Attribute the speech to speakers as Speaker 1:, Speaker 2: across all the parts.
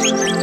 Speaker 1: Música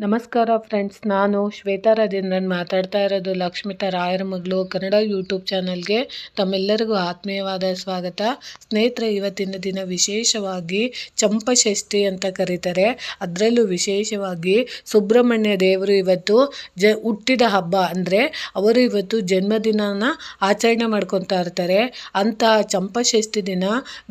Speaker 1: ನಮಸ್ಕಾರ ಫ್ರೆಂಡ್ಸ್, ನಾನು ಶ್ವೇತಾ ರಾಜೇಂದ್ರನ್ ಮಾತಾಡ್ತಾ ಇರೋದು ಲಕ್ಷ್ಮಿತಾ ರಾಯರ ಮಗಳು ಕನ್ನಡ ಯೂಟ್ಯೂಬ್ ಚಾನಲ್ಗೆ. ತಮ್ಮೆಲ್ಲರಿಗೂ ಆತ್ಮೀಯವಾದ ಸ್ವಾಗತ. ಸ್ನೇಹಿತರೆ, ಇವತ್ತಿನ ದಿನ ವಿಶೇಷವಾಗಿ ಚಂಪಷಷ್ಠಿ ಅಂತ ಕರೀತಾರೆ. ಅದರಲ್ಲೂ ವಿಶೇಷವಾಗಿ ಸುಬ್ರಹ್ಮಣ್ಯ ದೇವರು ಇವತ್ತು ಜ, ಹುಟ್ಟಿದ ಹಬ್ಬ ಅಂದರೆ ಅವರು ಇವತ್ತು ಜನ್ಮದಿನನ ಆಚರಣೆ ಮಾಡ್ಕೊತಾ ಇರ್ತಾರೆ. ಅಂತಹ ಚಂಪಷಷ್ಠಿ ದಿನ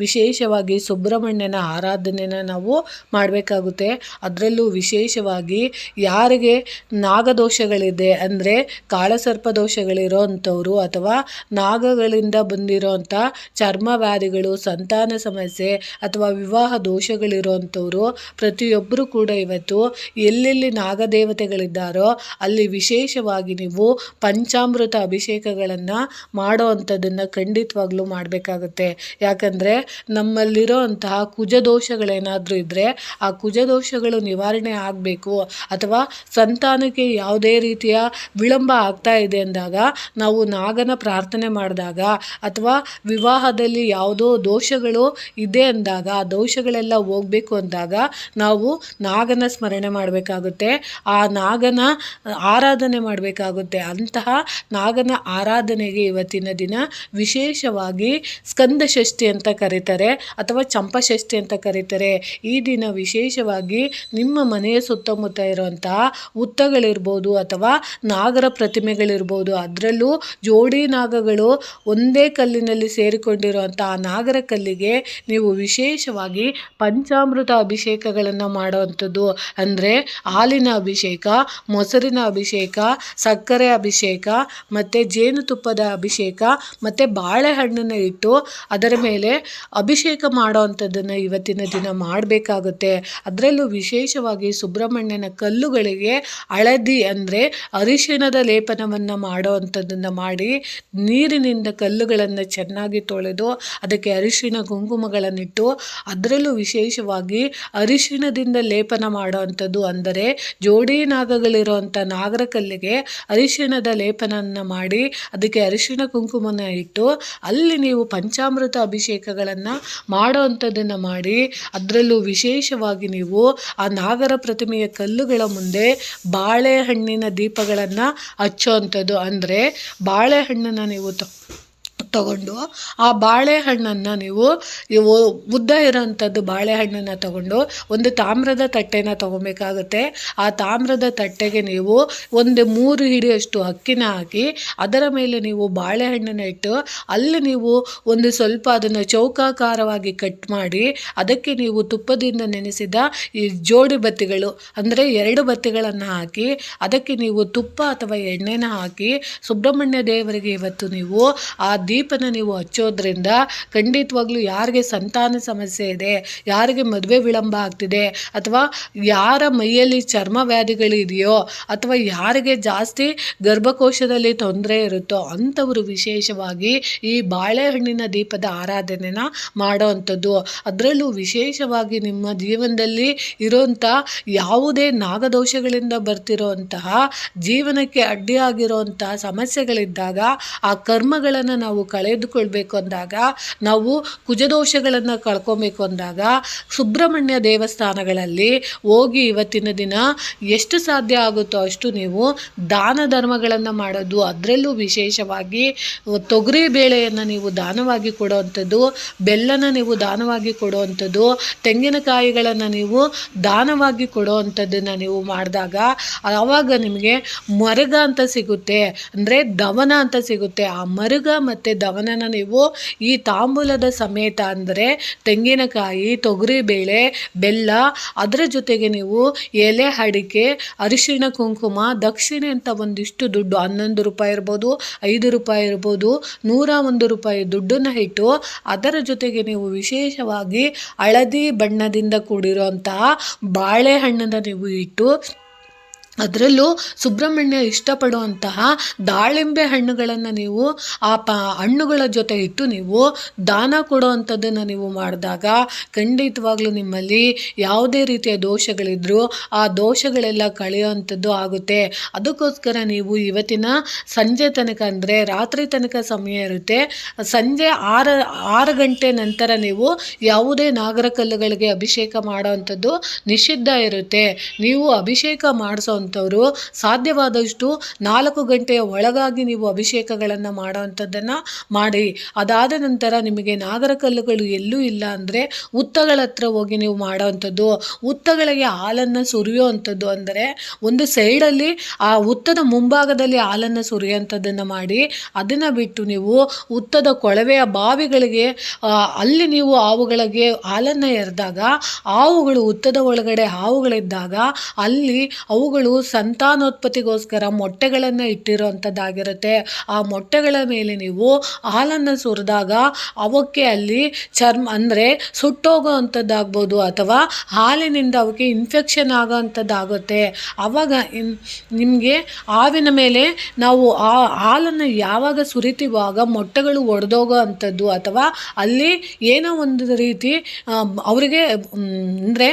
Speaker 1: ವಿಶೇಷವಾಗಿ ಸುಬ್ರಹ್ಮಣ್ಯನ ಆರಾಧನೆನ ನಾವು ಮಾಡಬೇಕಾಗುತ್ತೆ. ಅದರಲ್ಲೂ ವಿಶೇಷವಾಗಿ ಯಾರಿಗೆ ನಾಗದೋಷಗಳಿದೆ ಅಂದರೆ ಕಾಳಸರ್ಪ ದೋಷಗಳಿರೋ ಅಂಥವ್ರು ಅಥವಾ ನಾಗಗಳಿಂದ ಬಂದಿರೋಂಥ ಚರ್ಮ ವ್ಯಾಧಿಗಳು ಸಂತಾನ ಸಮಸ್ಯೆ ಅಥವಾ ವಿವಾಹ ದೋಷಗಳಿರೋ ಅಂಥವ್ರು ಪ್ರತಿಯೊಬ್ಬರು ಕೂಡ ಇವತ್ತು ಎಲ್ಲೆಲ್ಲಿ ನಾಗದೇವತೆಗಳಿದ್ದಾರೋ ಅಲ್ಲಿ ವಿಶೇಷವಾಗಿ ನೀವು ಪಂಚಾಮೃತ ಅಭಿಷೇಕಗಳನ್ನು ಮಾಡೋ ಅಂಥದ್ದನ್ನು ಖಂಡಿತವಾಗ್ಲೂ ಮಾಡಬೇಕಾಗುತ್ತೆ. ಯಾಕಂದರೆ ನಮ್ಮಲ್ಲಿರೋ ಅಂತಹ ಕುಜದೋಷಗಳೇನಾದರೂ ಇದ್ದರೆ ಆ ಕುಜದೋಷಗಳು ನಿವಾರಣೆ ಆಗಬೇಕು. ಅಥವಾ ಸಂತಾನಕ್ಕೆ ಯಾವುದೇ ರೀತಿಯ ವಿಳಂಬ ಆಗ್ತಾ ಇದೆ ಅಂದಾಗ, ನಾವು ನಾಗನ ಪ್ರಾರ್ಥನೆ ಮಾಡಿದಾಗ ಅಥವಾ ವಿವಾಹದಲ್ಲಿ ಯಾವುದೋ ದೋಷಗಳು ಇದೆ ಅಂದಾಗ, ಆ ದೋಷಗಳೆಲ್ಲ ಹೋಗಬೇಕು ಅಂದಾಗ ನಾವು ನಾಗನ ಸ್ಮರಣೆ ಮಾಡಬೇಕಾಗುತ್ತೆ. ಆ ನಾಗನ ಆರಾಧನೆ ಮಾಡಬೇಕಾಗುತ್ತೆ. ಅಂತಹ ನಾಗನ ಆರಾಧನೆಗೆ ಇವತ್ತಿನ ದಿನ ವಿಶೇಷವಾಗಿ ಸ್ಕಂದ ಷಷ್ಠಿ ಅಂತ ಕರೀತಾರೆ ಅಥವಾ ಚಂಪಷಷ್ಠಿ ಅಂತ ಕರೀತಾರೆ. ಈ ದಿನ ವಿಶೇಷವಾಗಿ ನಿಮ್ಮ ಮನೆಯ ಸುತ್ತಮುತ್ತ ಇರುವಂತಹ ಹುತ್ತಗಳಿರ್ಬೋದು ಅಥವಾ ನಾಗರ ಪ್ರತಿಮೆಗಳಿರ್ಬೋದು, ಅದರಲ್ಲೂ ಜೋಡಿ ನಾಗಗಳು ಒಂದೇ ಕಲ್ಲಿನಲ್ಲಿ ಸೇರಿಕೊಂಡಿರುವಂತಹ ನಾಗರ ಕಲ್ಲಿಗೆ ನೀವು ವಿಶೇಷವಾಗಿ ಪಂಚಾಮೃತ ಅಭಿಷೇಕಗಳನ್ನು ಮಾಡುವಂಥದ್ದು. ಅಂದರೆ ಹಾಲಿನ ಅಭಿಷೇಕ, ಮೊಸರಿನ ಅಭಿಷೇಕ, ಸಕ್ಕರೆ ಅಭಿಷೇಕ, ಮತ್ತು ಜೇನುತುಪ್ಪದ ಅಭಿಷೇಕ, ಮತ್ತು ಬಾಳೆಹಣ್ಣನ್ನು ಇಟ್ಟು ಅದರ ಮೇಲೆ ಅಭಿಷೇಕ ಮಾಡೋವಂಥದ್ದನ್ನು ಇವತ್ತಿನ ದಿನ ಮಾಡಬೇಕಾಗುತ್ತೆ. ಅದರಲ್ಲೂ ವಿಶೇಷವಾಗಿ ಸುಬ್ರಹ್ಮಣ್ಯನ ಕಲ್ಲುಗಳಿಗೆ ಹಳದಿ ಅಂದರೆ ಅರಿಶಿಣದ ಲೇಪನವನ್ನು ಮಾಡುವಂಥದ್ದನ್ನು ಮಾಡಿ ನೀರಿನಿಂದ ಕಲ್ಲುಗಳನ್ನು ಚೆನ್ನಾಗಿ ತೊಳೆದು ಅದಕ್ಕೆ ಅರಿಶಿಣ ಕುಂಕುಮಗಳನ್ನಿಟ್ಟು ಅದರಲ್ಲೂ ವಿಶೇಷವಾಗಿ ಅರಿಶಿಣದಿಂದ ಲೇಪನ ಮಾಡುವಂಥದ್ದು ಅಂದರೆ ಜೋಡಿ ನಾಗಗಳಿರುವಂಥ ನಾಗರ ಕಲ್ಲಿಗೆ ಅರಿಶಿಣದ ಲೇಪನವನ್ನು ಮಾಡಿ ಅದಕ್ಕೆ ಅರಿಶಿಣ ಕುಂಕುಮನ ಇಟ್ಟು ಅಲ್ಲಿ ನೀವು ಪಂಚಾಮೃತ ಅಭಿಷೇಕಗಳನ್ನು ಮಾಡುವಂಥದ್ದನ್ನು ಮಾಡಿ ಅದರಲ್ಲೂ ವಿಶೇಷವಾಗಿ ನೀವು ಆ ನಾಗರ ಪ್ರತಿಮೆಯ ಕಲ್ಲುಗಳ ಮುಂದೆ ಬಾಳೆಹಣ್ಣಿನ ದೀಪಗಳನ್ನು ಹಚ್ಚುವಂಥದ್ದು ಅಂದರೆ ಬಾಳೆಹಣ್ಣನ್ನು ನೀವು ತ ತಗೊಂಡು ಆ ಬಾಳೆಹಣ್ಣನ್ನು ನೀವು ಉದ್ದ ಇರೋಂಥದ್ದು ಬಾಳೆಹಣ್ಣನ್ನು ತಗೊಂಡು ಒಂದು ತಾಮ್ರದ ತಟ್ಟೆನ ತಗೊಬೇಕಾಗುತ್ತೆ. ಆ ತಾಮ್ರದ ತಟ್ಟೆಗೆ ನೀವು ಒಂದು ಮೂರು ಹಿಡಿಯಷ್ಟು ಅಕ್ಕಿನ ಹಾಕಿ ಅದರ ಮೇಲೆ ನೀವು ಬಾಳೆಹಣ್ಣನ್ನು ಇಟ್ಟು ಅಲ್ಲಿ ನೀವು ಒಂದು ಸ್ವಲ್ಪ ಅದನ್ನು ಚೌಕಾಕಾರವಾಗಿ ಕಟ್ ಮಾಡಿ ಅದಕ್ಕೆ ನೀವು ತುಪ್ಪದಿಂದ ನೆನೆಸಿದ ಈ ಜೋಡಿ ಬತ್ತಿಗಳು, ಅಂದರೆ ಎರಡು ಬತ್ತಿಗಳನ್ನು ಹಾಕಿ ಅದಕ್ಕೆ ನೀವು ತುಪ್ಪ ಅಥವಾ ಎಣ್ಣೆನ ಹಾಕಿ ಸುಬ್ರಹ್ಮಣ್ಯ ದೇವರಿಗೆ ಇವತ್ತು ನೀವು ಆ ದೀಪನ ನೀವು ಹಚ್ಚೋದ್ರಿಂದ ಖಂಡಿತವಾಗ್ಲೂ ಯಾರಿಗೆ ಸಂತಾನ ಸಮಸ್ಯೆ ಇದೆ, ಯಾರಿಗೆ ಮದುವೆ ವಿಳಂಬ ಆಗ್ತಿದೆ, ಅಥವಾ ಯಾರ ಮೈಯಲ್ಲಿ ಚರ್ಮ ವ್ಯಾಧಿಗಳಿದೆಯೋ, ಅಥವಾ ಯಾರಿಗೆ ಜಾಸ್ತಿ ಗರ್ಭಕೋಶದಲ್ಲಿ ತೊಂದರೆ ಇರುತ್ತೋ ಅಂಥವರು ವಿಶೇಷವಾಗಿ ಈ ಬಾಳೆಹಣ್ಣಿನ ದೀಪದ ಆರಾಧನೆನ ಮಾಡೋ ಅಂಥದ್ದು ಅದರಲ್ಲೂ ವಿಶೇಷವಾಗಿ ನಿಮ್ಮ ಜೀವನದಲ್ಲಿ ಇರೋಂಥ ಯಾವುದೇ ನಾಗದೋಷಗಳಿಂದ ಬರ್ತಿರೋಂತಹ ಜೀವನಕ್ಕೆ ಅಡ್ಡಿಯಾಗಿರೋಂತಹ ಸಮಸ್ಯೆಗಳಿದ್ದಾಗ ಆ ಕರ್ಮಗಳನ್ನು ನಾವು ಕಳೆದುಕೊಳ್ಬೇಕು ಅಂದಾಗ, ನಾವು ಕುಜದೋಷಗಳನ್ನು ಕಳ್ಕೊಬೇಕು ಅಂದಾಗ, ಸುಬ್ರಹ್ಮಣ್ಯ ದೇವಸ್ಥಾನಗಳಲ್ಲಿ ಹೋಗಿ ಇವತ್ತಿನ ದಿನ ಎಷ್ಟು ಸಾಧ್ಯ ಆಗುತ್ತೋ ಅಷ್ಟು ನೀವು ದಾನ ಧರ್ಮಗಳನ್ನು ಮಾಡೋದು, ಅದರಲ್ಲೂ ವಿಶೇಷವಾಗಿ ತೊಗರಿ ಬೇಳೆಯನ್ನು ನೀವು ದಾನವಾಗಿ ಕೊಡುವಂಥದ್ದು ಬೆಲ್ಲನ ನೀವು ದಾನವಾಗಿ ಕೊಡುವಂಥದ್ದು ತೆಂಗಿನಕಾಯಿಗಳನ್ನು ನೀವು ದಾನವಾಗಿ ಕೊಡುವಂಥದ್ದನ್ನು ನೀವು ಮಾಡಿದಾಗ, ಆವಾಗ ನಿಮಗೆ ಮರಗ ಅಂತ ಸಿಗುತ್ತೆ. ಅಂದರೆ ದವನ ಅಂತ ಸಿಗುತ್ತೆ. ಆ ಮರುಗ ಮತ್ತು ದವನನ ನೀವು ಈ ತಾಂಬೂಲದ ಸಮೇತ ಅಂದರೆ ತೆಂಗಿನಕಾಯಿ, ತೊಗರಿಬೇಳೆ, ಬೆಲ್ಲ, ಅದರ ಜೊತೆಗೆ ನೀವು ಎಲೆ ಅಡಿಕೆ, ಅರಿಶಿಣ ಕುಂಕುಮ, ದಕ್ಷಿಣೆ ಅಂತ ಒಂದಿಷ್ಟು ದುಡ್ಡು ಹನ್ನೊಂದು ರೂಪಾಯಿ ಇರ್ಬೋದು, ಐದು ರೂಪಾಯಿ ಇರ್ಬೋದು, ನೂರ ಒಂದು ರೂಪಾಯಿ ದುಡ್ಡನ್ನು ಇಟ್ಟು ಅದರ ಜೊತೆಗೆ ನೀವು ವಿಶೇಷವಾಗಿ ಹಳದಿ ಬಣ್ಣದಿಂದ ಕೂಡಿರುವಂತಹ ಬಾಳೆಹಣ್ಣನ್ನು ನೀವು ಇಟ್ಟು ಅದರಲ್ಲೂ ಸುಬ್ರಹ್ಮಣ್ಯ ಇಷ್ಟಪಡುವಂತಹ ದಾಳಿಂಬೆ ಹಣ್ಣುಗಳನ್ನು ನೀವು, ಆ ಪ ಹಣ್ಣುಗಳ ಜೊತೆ ಇಟ್ಟು ನೀವು ದಾನ ಕೊಡುವಂಥದ್ದನ್ನು ನೀವು ಮಾಡಿದಾಗ ಖಂಡಿತವಾಗ್ಲೂ ನಿಮ್ಮಲ್ಲಿ ಯಾವುದೇ ರೀತಿಯ ದೋಷಗಳಿದ್ರೂ ಆ ದೋಷಗಳೆಲ್ಲ ಕಳೆಯುವಂಥದ್ದು ಆಗುತ್ತೆ. ಅದಕ್ಕೋಸ್ಕರ ನೀವು ಇವತ್ತಿನ ಸಂಜೆ ತನಕ ಅಂದರೆ ರಾತ್ರಿ ತನಕ ಸಮಯ ಇರುತ್ತೆ. ಸಂಜೆ ಆರು ಆರು ಗಂಟೆ ನಂತರ ನೀವು ಯಾವುದೇ ನಾಗರ ಕಲ್ಲುಗಳಿಗೆ ಅಭಿಷೇಕ ಮಾಡೋವಂಥದ್ದು ನಿಷಿದ್ಧ ಇರುತ್ತೆ. ನೀವು ಅಭಿಷೇಕ ಮಾಡಿಸೋವಂಥವ್ರು ಸಾಧ್ಯವಾದಷ್ಟು ನಾಲ್ಕು ಗಂಟೆಯ ಒಳಗಾಗಿ ನೀವು ಅಭಿಷೇಕಗಳನ್ನು ಮಾಡೋವಂಥದ್ದನ್ನು ಮಾಡಿ. ಅದಾದ ನಂತರ ನಿಮಗೆ ನಾಗರ ಕಲ್ಲುಗಳು ಎಲ್ಲೂ ಇಲ್ಲ ಅಂದರೆ ಉತ್ತಗಳ ಹತ್ರ ಹೋಗಿ ನೀವು ಮಾಡೋವಂಥದ್ದು. ಉತ್ತಗಳಿಗೆ ಹಾಲನ್ನು ಸುರಿಯುವಂಥದ್ದು ಅಂದರೆ ಒಂದು ಸೈಡಲ್ಲಿ ಆ ಉತ್ತದ ಮುಂಭಾಗದಲ್ಲಿ ಹಾಲನ್ನು ಸುರಿಯುವಂಥದ್ದನ್ನು ಮಾಡಿ. ಅದನ್ನು ಬಿಟ್ಟು ನೀವು ಉತ್ತದ ಕೊಳವೆಯ ಬಾವಿಗಳಿಗೆ ಅಲ್ಲಿ ನೀವು ಹಾವುಗಳಿಗೆ ಹಾಲನ್ನು ಎರೆದಾಗ, ಹಾವುಗಳು ಉತ್ತದ ಒಳಗಡೆ ಹಾವುಗಳಿದ್ದಾಗ ಅಲ್ಲಿ ಅವುಗಳು ಸಂತಾನೋತ್ಪತ್ತಿಗೋಸ್ಕರ ಮೊಟ್ಟೆಗಳನ್ನು ಇಟ್ಟಿರುವಂಥದ್ದಾಗಿರುತ್ತೆ ಆ ಮೊಟ್ಟೆಗಳ ಮೇಲೆ ನೀವು ಹಾಲನ್ನು ಸುರಿದಾಗ ಅವಕ್ಕೆ ಅಲ್ಲಿ ಚರ್ಮ ಅಂದರೆ ಸುಟ್ಟೋಗೋ ಅಂಥದ್ದಾಗ್ಬೋದು ಅಥವಾ ಹಾಲಿನಿಂದ ಅವಕ್ಕೆ ಇನ್ಫೆಕ್ಷನ್ ಆಗೋ ಅಂಥದ್ದಾಗುತ್ತೆ ಆವಾಗ ನಿಮಗೆ ಹಾವಿನ ಮೇಲೆ ನಾವು ಆ ಹಾಲನ್ನು ಯಾವಾಗ ಸುರಿತೀವಾಗ ಮೊಟ್ಟೆಗಳು ಒಡೆದೋಗೋ ಅಂಥದ್ದು ಅಥವಾ ಅಲ್ಲಿ ಏನೋ ಒಂದು ರೀತಿ ಅವರಿಗೆ ಅಂದರೆ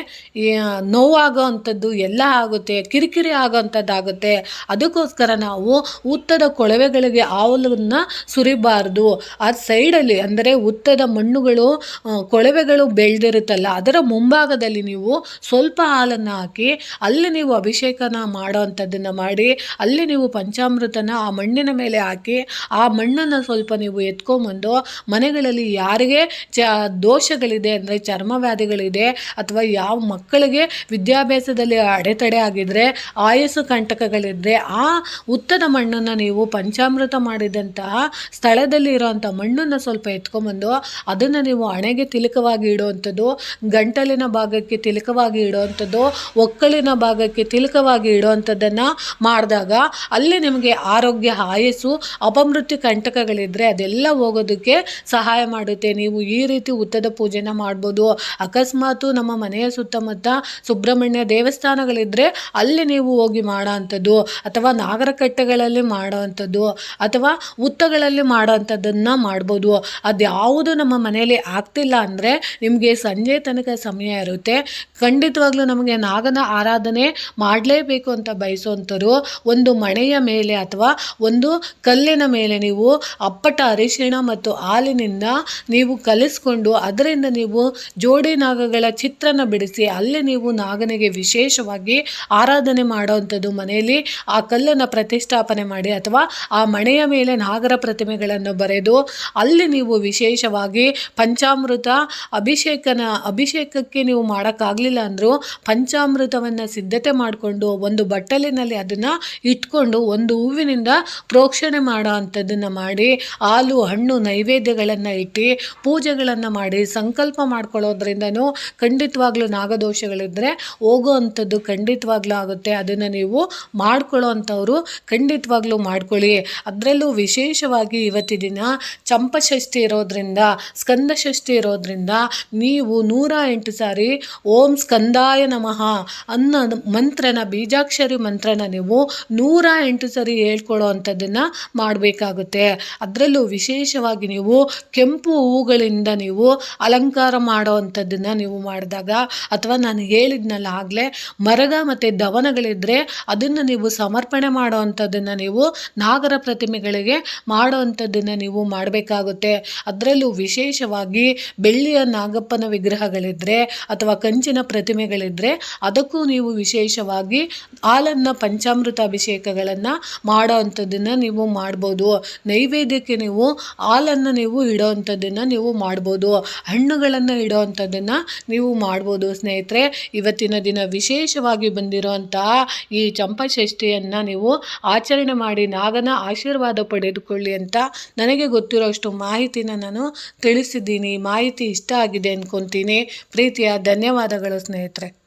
Speaker 1: ನೋವಾಗೋ ಅಂಥದ್ದು ಎಲ್ಲ ಆಗುತ್ತೆ. ಕಿರಿಕಿರಿ ಆಗೋ ಅಂಥದ್ದಾಗುತ್ತೆ ಅದಕ್ಕೋಸ್ಕರ ನಾವು ಉತ್ತದ ಕೊಳವೆಗಳಿಗೆ ಹಾಲನ್ನು ಸುರಿಬಾರ್ದು. ಆ ಸೈಡಲ್ಲಿ ಅಂದರೆ ಉತ್ತದ ಮಣ್ಣುಗಳು ಕೊಳವೆಗಳು ಬೆಳೆದಿರುತ್ತಲ್ಲ, ಅದರ ಮುಂಭಾಗದಲ್ಲಿ ನೀವು ಸ್ವಲ್ಪ ಹಾಲನ್ನು ಹಾಕಿ, ಅಲ್ಲಿ ನೀವು ಅಭಿಷೇಕನ ಮಾಡೋ ಮಾಡಿ, ಅಲ್ಲಿ ನೀವು ಪಂಚಾಮೃತನ ಆ ಮಣ್ಣಿನ ಮೇಲೆ ಹಾಕಿ, ಆ ಮಣ್ಣನ್ನು ಸ್ವಲ್ಪ ನೀವು ಎತ್ಕೊಂಬಂದು ಮನೆಗಳಲ್ಲಿ ಯಾರಿಗೆ ಚ, ದೋಷಗಳಿದೆ ಅಂದರೆ ಚರ್ಮವ್ಯಾಧಿಗಳಿದೆ ಅಥವಾ ಯಾವ ಮಕ್ಕಳಿಗೆ ವಿದ್ಯಾಭ್ಯಾಸದಲ್ಲಿ ಅಡೆತಡೆ ಆಗಿದ್ರೆ ಆಯಸ್ಸು ಕಂಟಕಗಳಿದ್ದರೆ ಆ ಉತ್ತದ ಮಣ್ಣನ್ನು ನೀವು ಪಂಚಾಮೃತ ಮಾಡಿದಂತಹ ಸ್ಥಳದಲ್ಲಿ ಇರೋವಂಥ ಮಣ್ಣನ್ನು ಸ್ವಲ್ಪ ಎತ್ಕೊಂಬಂದು ಅದನ್ನು ನೀವು ಹಣೆಗೆ ತಿಲಕವಾಗಿ ಇಡುವಂಥದ್ದು, ಗಂಟಲಿನ ಭಾಗಕ್ಕೆ ತಿಲಕವಾಗಿ ಇಡುವಂಥದ್ದು, ಒಕ್ಕಲಿನ ಭಾಗಕ್ಕೆ ತಿಲಕವಾಗಿ ಇಡುವಂಥದ್ದನ್ನು ಮಾಡಿದಾಗ ಅಲ್ಲಿ ನಿಮಗೆ ಆರೋಗ್ಯ, ಆಯಸ್ಸು, ಅಪಮೃತ್ಯು ಕಂಟಕಗಳಿದ್ದರೆ ಅದೆಲ್ಲ ಹೋಗೋದಕ್ಕೆ ಸಹಾಯ ಮಾಡುತ್ತೆ. ನೀವು ಈ ರೀತಿ ಉತ್ತದ ಪೂಜೆನ ಮಾಡ್ಬೋದು. ಅಕಸ್ಮಾತು ನಮ್ಮ ಮನೆಯ ಸುತ್ತಮುತ್ತ ಸುಬ್ರಹ್ಮಣ್ಯ ದೇವಸ್ಥಾನಗಳಿದ್ದರೆ ಅಲ್ಲಿ ನೀವು ಹೋಗಿ ಮಾಡೋ ಅಂಥದ್ದು ಅಥವಾ ನಾಗರಕಟ್ಟೆಗಳಲ್ಲಿ ಮಾಡೋ ಅಂಥದ್ದು ಅಥವಾ ಹುತ್ತಗಳಲ್ಲಿ ಮಾಡೋ ಅಂಥದ್ದನ್ನು ಮಾಡ್ಬೋದು ಅದ್ಯಾವುದು ನಮ್ಮ ಮನೆಯಲ್ಲಿ ಆಗ್ತಿಲ್ಲ ಅಂದರೆ ನಿಮಗೆ ಸಂಜೆ ತನಕ ಸಮಯ ಇರುತ್ತೆ. ಖಂಡಿತವಾಗ್ಲೂ ನಮಗೆ ನಾಗನ ಆರಾಧನೆ ಮಾಡಲೇಬೇಕು ಅಂತ ಬಯಸುವಂಥವ್ರು ಒಂದು ಮಣೆಯ ಮೇಲೆ ಅಥವಾ ಒಂದು ಕಲ್ಲಿನ ಮೇಲೆ ನೀವು ಅಪ್ಪಟ ಅರಿಶಿಣ ಮತ್ತು ಹಾಲಿನಿಂದ ನೀವು ಕಲಿಸ್ಕೊಂಡು, ಅದರಿಂದ ನೀವು ಜೋಡಿ ನಾಗಗಳ ಚಿತ್ರನ ಬಿಡಿಸಿ, ಅಲ್ಲಿ ನೀವು ನಾಗನಿಗೆ ವಿಶೇಷವಾಗಿ ಆರಾಧನೆ ಮಾಡೋವಂಥದ್ದು ಮನೆಯಲ್ಲಿ ಆ ಕಲ್ಲನ್ನು ಪ್ರತಿಷ್ಠಾಪನೆ ಮಾಡಿ ಅಥವಾ ಆ ಮಣೆಯ ಮೇಲೆ ನಾಗರ ಪ್ರತಿಮೆಗಳನ್ನು ಬರೆದು ಅಲ್ಲಿ ನೀವು ವಿಶೇಷವಾಗಿ ಪಂಚಾಮೃತ ಅಭಿಷೇಕನ ಅಭಿಷೇಕಕ್ಕೆ ನೀವು ಮಾಡೋಕ್ಕಾಗಲಿಲ್ಲ ಅಂದರೂ ಪಂಚಾಮೃತವನ್ನು ಸಿದ್ಧತೆ ಮಾಡಿಕೊಂಡು ಒಂದು ಬಟ್ಟಲಿನಲ್ಲಿ ಅದನ್ನು ಇಟ್ಕೊಂಡು ಒಂದು ಹೂವಿನಿಂದ ಪ್ರೋಕ್ಷಣೆ ಮಾಡೋ ಅಂಥದ್ದನ್ನು ಮಾಡಿ ಹಾಲು, ಹಣ್ಣು, ನೈವೇದ್ಯಗಳನ್ನು ಇಟ್ಟು ಪೂಜೆಗಳನ್ನು ಮಾಡಿ ಸಂಕಲ್ಪ ಮಾಡ್ಕೊಳ್ಳೋದ್ರಿಂದನೂ ಖಂಡಿತವಾಗ್ಲೂ ನಾಗದೋಷಗಳಿದ್ದರೆ ಹೋಗೋ ಅಂಥದ್ದು ಖಂಡಿತವಾಗ್ಲೂ ಆಗುತ್ತೆ. ಅದನ್ನು ನೀವು ಮಾಡ್ಕೊಳ್ಳೋ ಅಂಥವ್ರು ಖಂಡಿತವಾಗ್ಲೂ ಮಾಡ್ಕೊಳ್ಳಿ. ಅದರಲ್ಲೂ ವಿಶೇಷವಾಗಿ ಇವತ್ತಿನ ದಿನ ಚಂಪಷಷ್ಠಿ ಇರೋದ್ರಿಂದ, ಸ್ಕಂದ ಷಷ್ಠಿ ಇರೋದ್ರಿಂದ ನೀವು ನೂರ ಎಂಟು ಸಾರಿ ಓಂ ಸ್ಕಂದಾಯ ನಮಃ ಅನ್ನೋ ಮಂತ್ರನ, ಬೀಜಾಕ್ಷರಿ ಮಂತ್ರನ ನೀವು ನೂರ ಎಂಟು ಸರಿ ಹೇಳ್ಕೊಳ್ಳೋ ಅಂಥದ್ದನ್ನು ಮಾಡಬೇಕಾಗುತ್ತೆ. ಅದರಲ್ಲೂ ವಿಶೇಷವಾಗಿ ನೀವು ಕೆಂಪು ಹೂಗಳಿಂದ ನೀವು ಅಲಂಕಾರ ಮಾಡೋ ಅಂಥದ್ದನ್ನು ನೀವು ಮಾಡಿದಾಗ, ಅಥವಾ ನಾನು ಹೇಳಿದ್ನಲ್ಲ ಆಗಲೇ ಮರಗ ಮತ್ತು ದವನಗಳಿದ್ದರೆ ಅದನ್ನು ನೀವು ಸಮರ್ಪಣೆ ಮಾಡೋ ಅಂಥದ್ದನ್ನು ನೀವು ನಾಗರ ಪ್ರತಿಮೆಗಳಿಗೆ ಮಾಡೋ ಅಂಥದ್ದನ್ನು ನೀವು ಮಾಡಬೇಕಾಗುತ್ತೆ. ಅದರಲ್ಲೂ ವಿಶೇಷವಾಗಿ ಬೆಳ್ಳಿಯ ನಾಗಪ್ಪನ ವಿಗ್ರಹಗಳಿದ್ದರೆ ಅಥವಾ ಕಂಚಿನ ಪ್ರತಿಮೆಗಳಿದ್ದರೆ ಅದಕ್ಕೂ ನೀವು ವಿಶೇಷವಾಗಿ ಹಾಲನ್ನು ಪಂಚಾಮೃತ ಅಭಿಷೇಕಗಳನ್ನು ಮಾಡೋ ಅಂಥದ್ದನ್ನು ನೀವು ಮಾಡ್ಬೋದು. ನೈವೇದ್ಯಕ್ಕೆ ನೀವು ಹಾಲನ್ನು ನೀವು ಇಡೋ ಅಂಥದ್ದನ್ನು ನೀವು ಮಾಡ್ಬೋದು. ಹಣ್ಣುಗಳನ್ನು ಇಡೋ ಅಂಥದ್ದನ್ನು ನೀವು ಮಾಡ್ಬೋದು ಸ್ನೇಹಿತರೆ. ಇವತ್ತಿನ ದಿನ ವಿಶೇಷವಾಗಿ ಬಂದಿರುವಂತಹ ಈ ಚಂಪಷಷ್ಠಿಯನ್ನು ನೀವು ಆಚರಣೆ ಮಾಡಿ ನಾಗನ ಆಶೀರ್ವಾದ ಪಡೆದುಕೊಳ್ಳಿ ಅಂತ ನನಗೆ ಗೊತ್ತಿರೋಷ್ಟು ಮಾಹಿತಿನ ನಾನು ತಿಳಿಸಿದ್ದೀನಿ. ಮಾಹಿತಿ ಇಷ್ಟ ಆಗಿದೆ ಅಂದ್ಕೊತೀನಿ ಪ್ರೀತಿಯ ಧನ್ಯವಾದಗಳು ಸ್ನೇಹಿತರೆ.